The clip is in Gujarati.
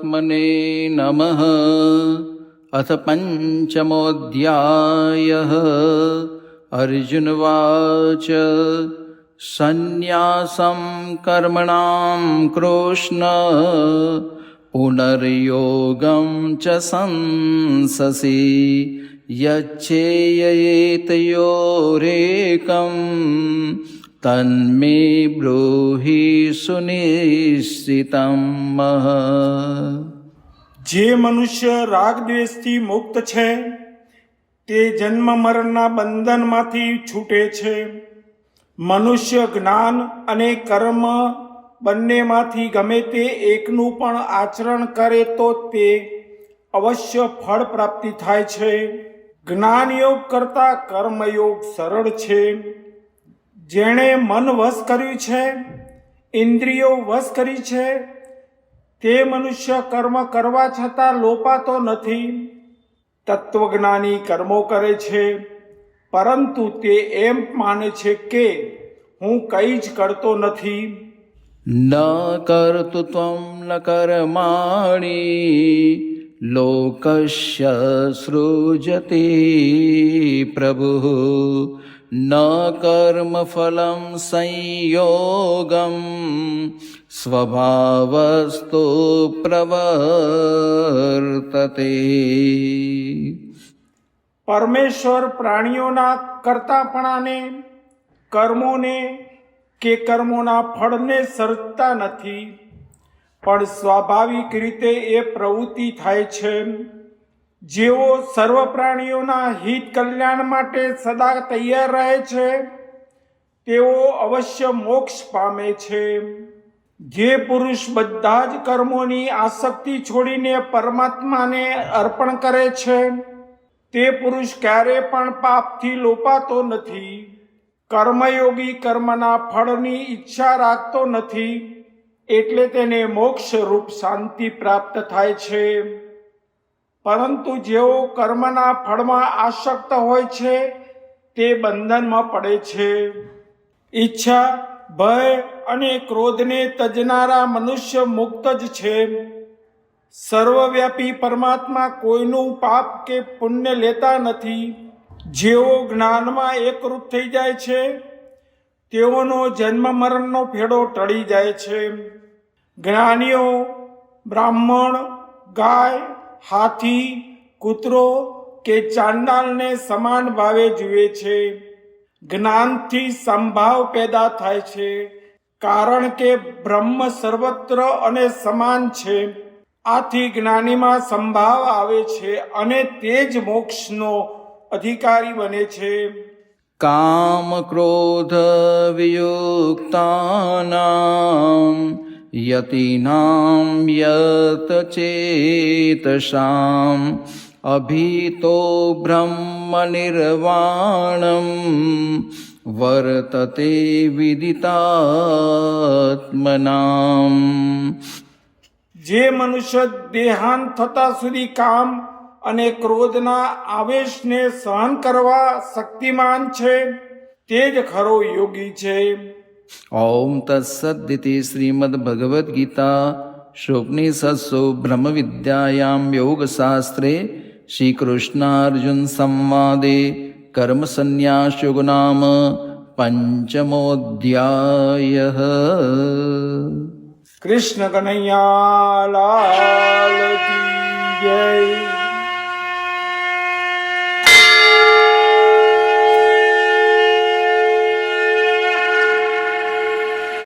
परमात्मने नमः अथ पञ्चमोऽध्यायः अर्जुनवाच सन्न्यासं कर्मणां कृष्ण पुनर्योगं च संससि यच्छेययेतयोरेकं तन्मे ब्रूहि सुनिश्चितं मह જે મનુષ્ય રાગ દ્વેષથી મુક્ત છે તે જન્મ મરણના બંધનમાંથી છૂટે છે મનુષ્ય જ્ઞાન અને કર્મ બંનેમાંથી ગમે તે એકનું પણ આચરણ કરે તો તે અવશ્ય ફળ પ્રાપ્તિ થાય છે જ્ઞાન યોગ કરતા કર્મયોગ સરળ છે જેણે મન વશ કર્યું છે, ઇન્દ્રિયો વશ કરી છે, તે મનુષ્ય કર્મ કરવા છતાં લોપાતો નથી. તત્વજ્ઞાની કર્મો કરે છે, પરંતુ તે એમ માને છે કે હું કંઈ જ કરતો નથી. ન કર્તૃત્વમ ન કરમાણી લોકસ્ય સૃજતે પ્રભુ. न कर्मफलं संयोगं स्वभावस्तु प्रवर्तते પરમેશ્વર પ્રાણીઓના કરતાપણાને કર્મોને કે કર્મોના ફળને સર્જતા નથી પણ સ્વાભાવિક રીતે એ પ્રવૃત્તિ થાય છે જેઓ સર્વ પ્રાણીઓના હિત કલ્યાણ માટે સદા તૈયાર રહે છે, તેઓ અવશ્ય મોક્ષ પામે છે. જે પુરુષ બધા જ કર્મોની આસક્તિ છોડીને પરમાત્માને અર્પણ કરે છે, તે પુરુષ ક્યારે પણ પાપથી લોપાતો નથી, કર્મયોગી કર્મના ફળની ઈચ્છા રાખતો નથી, એટલે તેને મોક્ષ રૂપ શાંતિ પ્રાપ્ત થાય છે. પરંતુ જેઓ કર્મના ફળમાં આસક્ત હોય છે, તે બંધનમાં પડે છે. ઈચ્છા, ભય અને ક્રોધને તજનારા મનુષ્ય મુક્ત જ છે. સર્વવ્યાપી પરમાત્મા કોઈનું પાપ કે પુણ્ય લેતા નથી. જેઓ જ્ઞાનમાં એકરૂપ થઈ જાય છે, તેઓનો જન્મ મરણનો ફેડો ટળી જાય છે. જ્ઞાનીઓ, બ્રાહ્મણ, ગાય હાથી, કૂતરો કે ચાંદાલને સમાન ભાવે જુએ છે. જ્ઞાનથી સંભાવ પેદા થાય છે, કારણ કે બ્રહ્મ સર્વત્ર અને સમાન છે. આથી જ્ઞાનીમાં સંભાવ આવે છે અને તે જ મોક્ષનો અધિકારી બને છે. કામ ક્રોધ વિયુક્તાના यतीनां यतचेतसाम् अभीतो ब्रह्मनिर्वाणं वर्तते विदितात्मनाम् જે મનુષ્ય દેહાંત થતા સુધી કામ અને ક્રોધના આવેશને સહન કરવા શક્તિમાન છે તે જ ખરો યોગી છે ઓમ તત્સદિતિ શ્રીમદ્ભગવદ્ગીતા શોપનિષત્સુ બ્રહ્મવિદ્યાયામ યોગશાસ્ત્રે શ્રીકૃષ્ણાર્જુન સંવાદે કર્મસન્યાસયોગ નામ પંચમોધ્યાય કૃષ્ણ કનૈયા લાલ જય